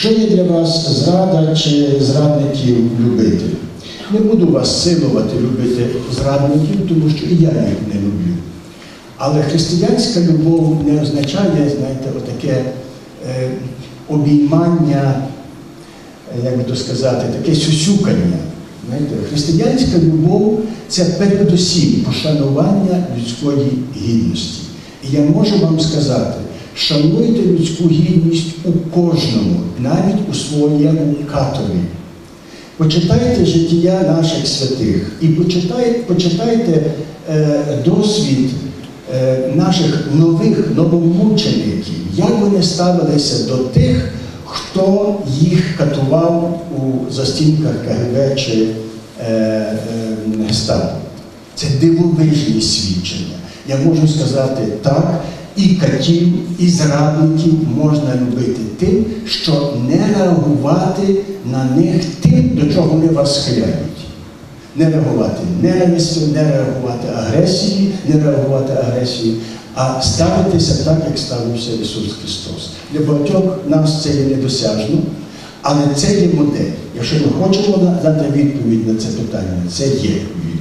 Що є для вас зрада чи зрадників любити? Не буду вас силувати любити зрадників, тому що і я їх не люблю. Але християнська любов не означає, знаєте, отаке е, обіймання, як би то сказати, таке сюсюкання. Знаєте, християнська любов це передусім пошанування людської гідності. І я можу вам сказати, шануйте людську гідність у кожному, навіть у своєму каторі. Почитайте життя наших святих і почитайте, почитайте е, досвід е, наших нових новомучеників, як вони ставилися до тих, хто їх катував у застінках КГБ чи е, е, Гестапо. Це дивовижні свідчення. Я можу сказати так, і катів, і зрадників можна любити тим, що не реагувати на них тим, до чого вони вас схиляють. Не реагувати ненавистю, не реагувати агресії, не реагувати агресії, а ставитися так, як ставився Ісус Христос. Для багатьох нас це є недосяжно, але це є модель. Якщо ми хочемо дати відповідь на це питання, це є відповідь.